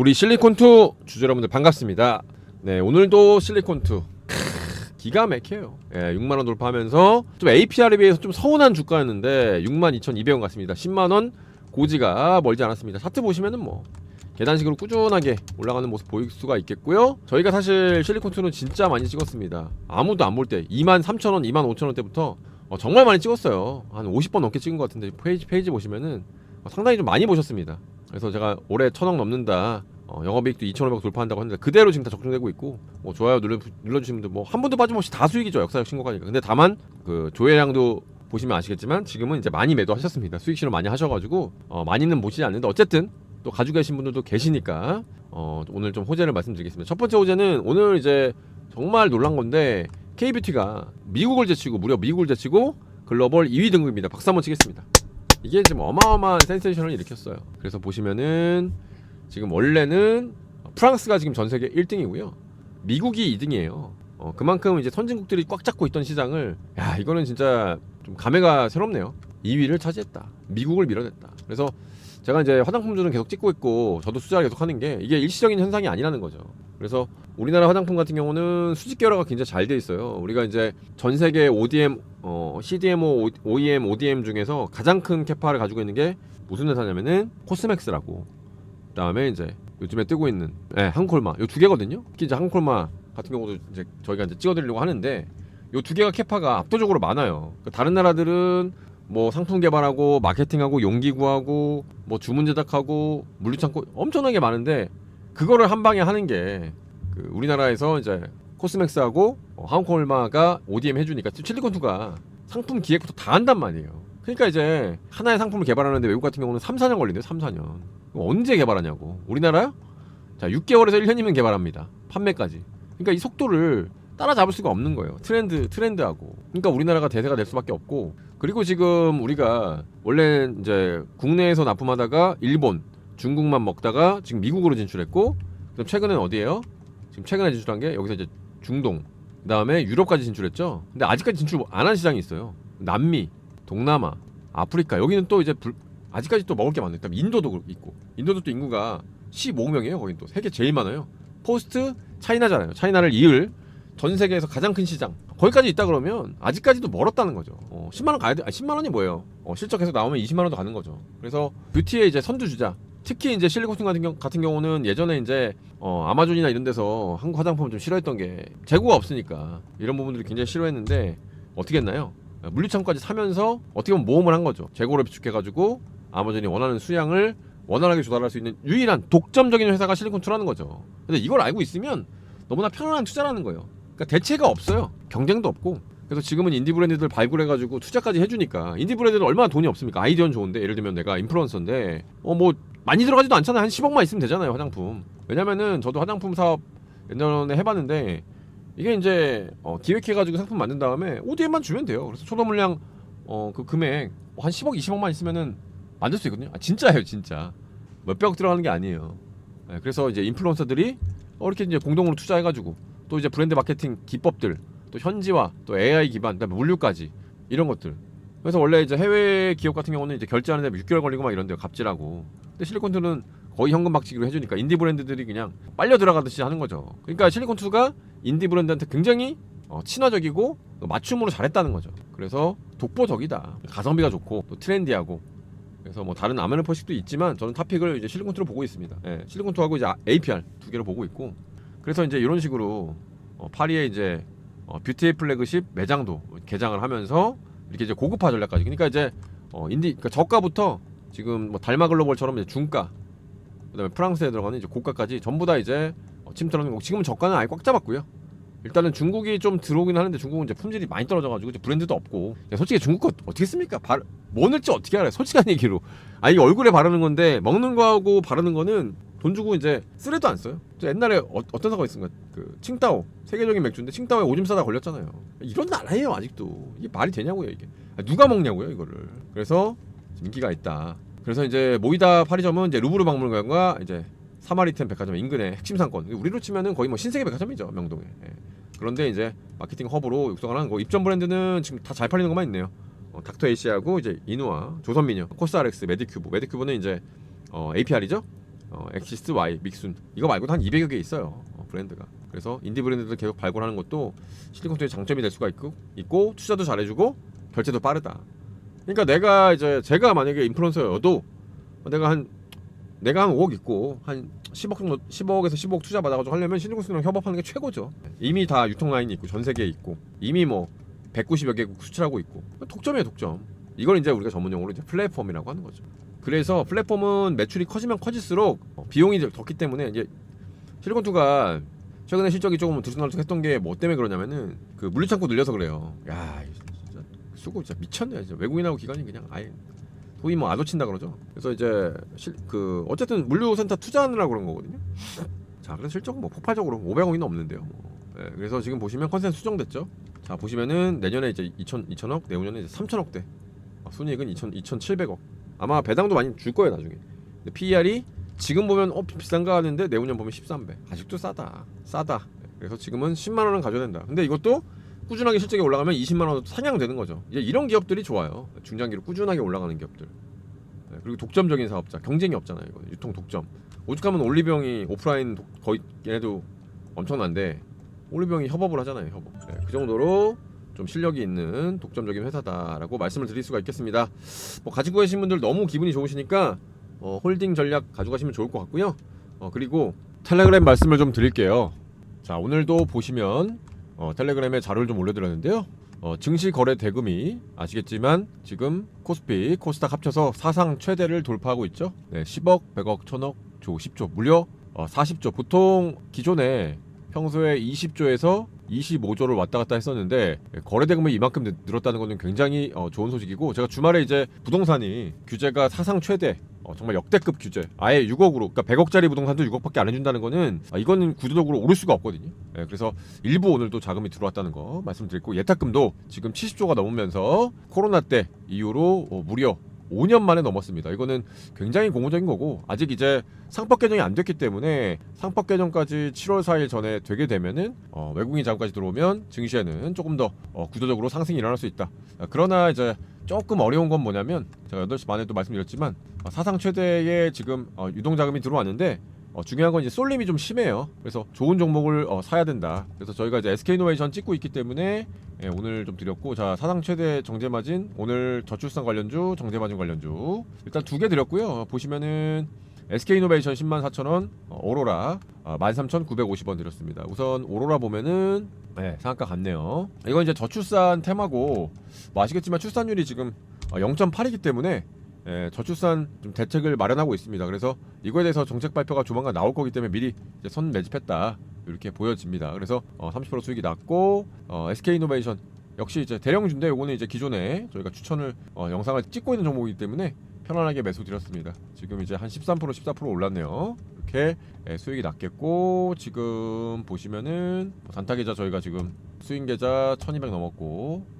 우리 실리콘2 주주 여러분들 반갑습니다. 네, 오늘도 실리콘2 기가 막혀요. 예, 6만 원 돌파하면서 좀 APR에 비해서 좀 서운한 주가였는데 6만 2,200원 같습니다. 10만 원 고지가 멀지 않았습니다. 차트 보시면은 뭐 계단식으로 꾸준하게 올라가는 모습 보일 수가 있겠고요. 저희가 사실 실리콘2는 진짜 많이 찍었습니다. 아무도 안 볼 때 2만 3천 원, 2만 5천 원 때부터 어, 정말 많이 찍었어요. 한 50번 넘게 찍은 것 같은데 페이지 페이지 보시면은 어, 상당히 좀 많이 보셨습니다. 그래서 제가 올해 천억 넘는다. 어, 영업이익도 2,500 돌파한다고 했는데 그대로 지금 다 적중되고 있고 뭐 좋아요 눌러 눌러주시면 뭐한 번도 빠짐없이 다 수익이죠 역사적 신고가니까. 근데 다만 그 조회량도 보시면 아시겠지만 지금은 이제 많이 매도하셨습니다. 수익 실현 많이 하셔가지고 어, 많이는 보시지 않는데 어쨌든 또 가지고 계신 분들도 계시니까 어, 오늘 좀 호재를 말씀드리겠습니다. 첫 번째 호재는 오늘 이제 정말 놀란 건데 KBT가 미국을 제치고 무려 미국을 제치고 글로벌 2위 등급입니다. 박수 한번 치겠습니다. 이게 지금 어마어마한 센세이션을 일으켰어요. 그래서 보시면은 지금 원래는 프랑스가 지금 전 세계 1등이고요. 미국이 2등이에요. 어, 그만큼 이제 선진국들이 꽉 잡고 있던 시장을 야 이거는 진짜 좀 감회가 새롭네요. 2위를 차지했다. 미국을 밀어냈다. 그래서 제가 이제 화장품주는 계속 찍고 있고 저도 투자를 계속 하는 게 이게 일시적인 현상이 아니라는 거죠. 그래서 우리나라 화장품 같은 경우는 수직 계열화가 굉장히 잘 돼 있어요. 우리가 이제 전 세계 ODM, 어, CDMO, OEM, ODM 중에서 가장 큰 캐파를 가지고 있는 게 무슨 회사냐면은 코스맥스라고. 그다음에 이제 요즘에 뜨고 있는 예, 한콜마. 요 두 개거든요. 특히 이제 한콜마 같은 경우도 이제 저희가 이제 찍어드리려고 하는데 요 두 개가 캐파가 압도적으로 많아요. 그 다른 나라들은 뭐 상품 개발하고 마케팅하고 용기 구하고 뭐 주문 제작하고 물류 창고 엄청나게 많은데 그거를 한 방에 하는 게 그 우리나라에서 이제 코스맥스하고 어, 하운콜마가 ODM 해주니까 칠리콘투가 상품 기획부터 다 한단 말이에요. 그러니까 이제 하나의 상품을 개발하는데 외국 같은 경우는 3, 4년 걸린대요. 3, 4년. 그럼 언제 개발하냐고. 우리나라요? 자, 6개월에서 1년이면 개발합니다. 판매까지. 그러니까 이 속도를 따라잡을 수가 없는 거예요. 트렌드 트렌드하고. 그러니까 우리나라가 대세가 될 수밖에 없고. 그리고 지금 우리가 원래 이제 국내에서 납품하다가 일본, 중국만 먹다가 지금 미국으로 진출했고, 그럼 최근엔 어디예요? 지금 최근에 진출한 게 여기서 이제 중동, 그다음에 유럽까지 진출했죠. 근데 아직까지 진출 안 한 시장이 있어요. 남미, 동남아, 아프리카 여기는 또 이제 불, 아직까지 또 먹을 게 많아요. 그다음에 인도도 있고, 인도도 또 인구가 15명이에요. 거긴 또 세계 제일 많아요. 포스트 차이나잖아요. 차이나를 이을 전 세계에서 가장 큰 시장 거기까지 있다 그러면 아직까지도 멀었다는 거죠. 어, 10만 원 가야 돼. 아, 10만 원이 뭐예요? 어, 실적 계속 나오면 20만 원도 가는 거죠. 그래서 뷰티의 이제 선두 주자. 특히 이제 실리콘 같은, 경우, 같은 경우는 예전에 이제 어, 아마존이나 이런 데서 한국 화장품을 좀 싫어했던 게 재고가 없으니까 이런 부분들이 굉장히 싫어했는데 어떻게 했나요? 물류창고까지 사면서 어떻게 보면 모험을 한 거죠. 재고를 비축해가지고 아마존이 원하는 수량을 원활하게 조달할 수 있는 유일한 독점적인 회사가 실리콘 투라는 거죠. 근데 이걸 알고 있으면 너무나 편안한 투자라는 거예요. 그러니까 대체가 없어요. 경쟁도 없고. 그래서 지금은 인디 브랜드들 발굴해가지고 투자까지 해주니까 인디 브랜드는 얼마나 돈이 없습니까? 아이디어는 좋은데 예를 들면 내가 인플루언서인데 어 뭐 많이 들어가지도 않잖아요. 한 10억만 있으면 되잖아요 화장품. 왜냐면은 저도 화장품 사업 옛날에 해봤는데 이게 이제 어, 기획해가지고 상품 만든 다음에 ODM만 주면 돼요. 그래서 초도 물량 어 그 금액 한 10억 20억만 있으면은 만들 수 있거든요. 아, 진짜예요 진짜 몇백억 들어가는 게 아니에요. 네, 그래서 이제 인플루언서들이 어, 이렇게 이제 공동으로 투자해가지고 또 이제 브랜드 마케팅 기법들 또 현지화 또 AI 기반 그다음에 물류까지 이런 것들. 그래서 원래 이제 해외 기업 같은 경우는 이제 결제하는데 6개월 걸리고 막 이런데요 갑질하고. 근데 실리콘투는 거의 현금 박치기로 해주니까 인디 브랜드들이 그냥 빨려 들어가듯이 하는 거죠. 그러니까 실리콘투가 인디 브랜드한테 굉장히 어, 친화적이고 맞춤으로 잘했다는 거죠. 그래서 독보적이다. 가성비가 좋고 또 트렌디하고. 그래서 뭐 다른 아메노 포식도 있지만 저는 탑픽을 이제 실리콘투로 보고 있습니다. 예, 실리콘투하고 이제 APR 두 개를 보고 있고 그래서 이제 이런 식으로 어, 파리에 이제 어, 뷰티 플래그십 매장도 개장을 하면서 이렇게 이제 고급화 전략까지. 그러니까 이제 어, 인디 그러니까 저가부터 지금 뭐 달마 글로벌처럼 이제 중가, 그다음에 프랑스에 들어가는 이제 고가까지 전부 다 이제 어, 침투하는 거고 지금은 저가는 아예 꽉 잡았고요. 일단은 중국이 좀 들어오긴 하는데 중국은 이제 품질이 많이 떨어져가지고 이제 브랜드도 없고 야, 솔직히 중국 거 어떻게 씁니까? 발, 뭐 넣을지 어떻게 알아요? 솔직한 얘기로 아 이게 얼굴에 바르는 건데 먹는 거하고 바르는 거는 돈 주고 이제 쓰레도 안 써요. 저 옛날에 어, 떤 사고가 있습니까? 그 칭따오 세계적인 맥주인데 칭따오에 오줌 싸다 걸렸잖아요. 이런 나라예요 아직도 이게 말이 되냐고요 이게 아, 누가 먹냐고요 이거를. 그래서 인기가 있다. 그래서 이제 모이다 파리점은 이제 루브르 박물관과 이제 사마리텐 백화점 인근의 핵심 상권. 우리로 치면은 거의 뭐 신세계 백화점이죠 명동에. 예. 그런데 이제 마케팅 허브로 육성을 하는 거. 입점 브랜드는 지금 다 잘 팔리는 것만 있네요. 어, 닥터 에이시하고 이제 이누아, 조선미녀, 코스알엑스, 메디큐브. 메디큐브는 이제 어, APR이죠. 어, 엑시스 Y, 믹순 이거 말고도 한 200여 개 있어요 어, 브랜드가. 그래서 인디 브랜드들 계속 발굴하는 것도 실리콘투의 장점이 될 수가 있고, 있고 투자도 잘해주고 결제도 빠르다. 그러니까 내가 이제 제가 만약에 인플루언서여도 내가 한 내가 한 5억 있고 한 10억 정도 10억에서 15억 투자 받아가지고 하려면 신중국수랑 협업하는 게 최고죠. 이미 다 유통 라인이 있고 전 세계에 있고 이미 뭐 190여 개국 수출하고 있고 독점이에요 독점. 이걸 이제 우리가 전문 용어로 이제 플랫폼이라고 하는 거죠. 그래서 플랫폼은 매출이 커지면 커질수록 어, 비용이 더- 기 때문에 이제 실리콘투가 최근에 실적이 조금 들쑥날쑥했던 게 뭐 때문에 그러냐면은 그 물류창고 늘려서 그래요. 야 진짜 수고 진짜 미쳤네. 진짜 외국인하고 기관이 그냥 아예 소위 뭐 아도친다 그러죠. 그래서 이제 실, 그 어쨌든 물류센터 투자하느라 그런 거거든요. 자, 그래서 실적은 뭐 폭발적으로 500억이 넘는데요. 뭐. 예, 그래서 지금 보시면 컨센 수정됐죠. 자, 보시면은 내년에 이제 2천 2천억, 내후년에 이제 3천억대. 아, 순이익은 2천 2,700억. 아마 배당도 많이 줄 거예요 나중에. 근데 PER이 지금 보면 어 비싼가 하는데 내후년 보면 13배. 아직도 싸다. 싸다. 예, 그래서 지금은 10만 원은 가져야 된다. 근데 이것도 꾸준하게 실적이 올라가면 20만 원 상향되는 거죠. 이제 이런 기업들이 좋아요. 중장기로 꾸준하게 올라가는 기업들. 네, 그리고 독점적인 사업자, 경쟁이 없잖아요. 이거 유통 독점. 오죽하면 올리브영이 오프라인 독, 거의 얘네도 엄청난데 올리브영이 협업을 하잖아요. 협업. 네, 그 정도로 좀 실력이 있는 독점적인 회사다라고 말씀을 드릴 수가 있겠습니다. 뭐 가지고 계신 분들 너무 기분이 좋으시니까 어, 홀딩 전략 가져가시면 좋을 것 같고요. 어, 그리고 텔레그램 말씀을 좀 드릴게요. 자 오늘도 보시면 어, 텔레그램에 자료를 좀 올려드렸는데요. 어, 증시 거래 대금이 아시겠지만 지금 코스피, 코스닥 합쳐서 사상 최대를 돌파하고 있죠. 네, 10억, 100억, 1000억, 조 10조, 무려 어, 40조. 보통 기존에 평소에 20조에서 25조를 왔다 갔다 했었는데 예, 거래 대금이 이만큼 늘- 늘었다는 것은 굉장히 어, 좋은 소식이고 제가 주말에 이제 부동산이 규제가 사상 최대 어, 정말 역대급 규제 아예 6억으로 그러니까 100억짜리 부동산도 6억밖에 안 해준다는 거는 아, 이거는 구조적으로 오를 수가 없거든요. 예, 그래서 일부 오늘도 자금이 들어왔다는 거 말씀드렸고 예탁금도 지금 70조가 넘으면서 코로나 때 이후로 어, 무려 5년 만에 넘었습니다. 이거는 굉장히 고무적인 거고 아직 이제 상법 개정이 안 됐기 때문에 상법 개정까지 7월 4일 전에 되게 되면은 어, 외국인 자금까지 들어오면 증시에는 조금 더 어, 구조적으로 상승이 일어날 수 있다. 아, 그러나 이제 조금 어려운 건 뭐냐면 제가 8시 반에도 말씀드렸지만 어, 사상 최대의 지금 어, 유동 자금이 들어왔는데 어, 중요한 건 이제 쏠림이 좀 심해요. 그래서 좋은 종목을 어, 사야 된다. 그래서 저희가 이제 SK이노베이션 찍고 있기 때문에 예, 오늘 좀 드렸고 자 사상 최대 정제 마진 오늘 저출산 관련주 정제 마진 관련주 일단 두 개 드렸고요. 어, 보시면은 SK이노베이션 10만 4천 원, 어, 오로라 어, 13,950원 드렸습니다. 우선 오로라 보면은 네, 상한가 같네요. 이건 이제 저출산 테마고 뭐 아시겠지만 출산율이 지금 어, 0.8이기 때문에 예, 저출산 좀 대책을 마련하고 있습니다. 그래서 이거에 대해서 정책 발표가 조만간 나올 거기 때문에 미리 선 매집했다 이렇게 보여집니다. 그래서 어, 30% 수익이 났고 어, SK이노베이션 역시 이제 대령주인데 요거는 이제 기존에 저희가 추천을 어, 영상을 찍고 있는 종목이기 때문에 편안하게 매수 드렸습니다. 지금 이제 한 13% 14% 올랐네요. 이렇게 예, 수익이 났겠고 지금 보시면은 뭐 단타 계좌 저희가 지금 수익 계좌 1200 넘었고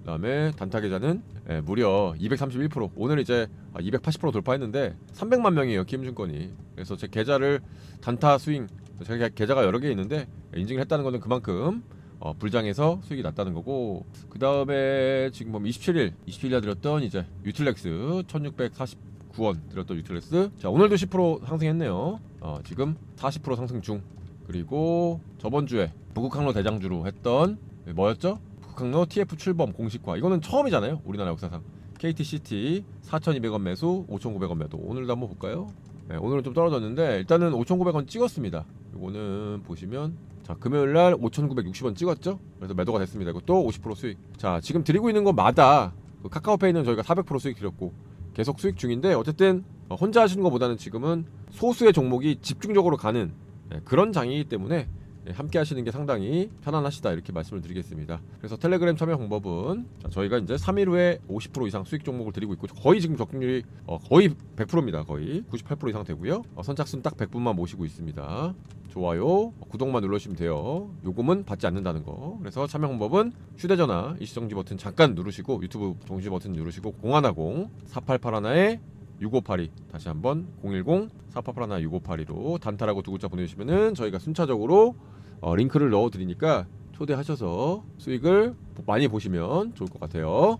그다음에 단타 계좌는 예, 무려 231% 오늘 이제 280% 돌파했는데 300만 명이에요 키움증권이. 그래서 제 계좌를 단타 스윙 제가 계좌가 여러 개 있는데 인증을 했다는 것은 그만큼 어, 불장해서 수익이 났다는 거고. 그 다음에 지금 보면 27일 27일에 드렸던 이제 유틸렉스 1649원 드렸던 유틸렉스. 자 오늘도 10% 상승했네요. 어, 지금 40% 상승 중. 그리고 저번 주에 북극항로 대장주로 했던 뭐였죠? 북극항로 TF 출범 공식화 이거는 처음이잖아요 우리나라 역사상 KTCT 4,200원 매수 5,900원 매도 오늘도 한번 볼까요? 네, 오늘은 좀 떨어졌는데 일단은 5,900원 찍었습니다 이거는 보시면 자 금요일 날 5,960원 찍었죠? 그래서 매도가 됐습니다. 이것도 50% 수익. 자 지금 드리고 있는 것마다 그 카카오페이는 저희가 400% 수익 드렸고 계속 수익 중인데 어쨌든 어, 혼자 하시는 것보다는 지금은 소수의 종목이 집중적으로 가는 예, 그런 장이기 때문에 예, 함께 하시는 게 상당히 편안하시다 이렇게 말씀을 드리겠습니다. 그래서 텔레그램 참여 방법은 자, 저희가 이제 3일 후에 50% 이상 수익 종목을 드리고 있고 거의 지금 적중률이 어, 거의 100%입니다. 거의 98% 이상 되고요. 어, 선착순 딱 100분만 모시고 있습니다. 좋아요, 어, 구독만 눌러주시면 돼요. 요금은 받지 않는다는 거. 그래서 참여 방법은 휴대전화 일시정지 버튼 잠깐 누르시고 유튜브 정지 버튼 누르시고 0110 4881에 6582 다시 한번 010 4881 6582로 단타라고 두 글자 보내주시면은 저희가 순차적으로 어, 링크를 넣어드리니까 초대하셔서 수익을 많이 보시면 좋을 것 같아요.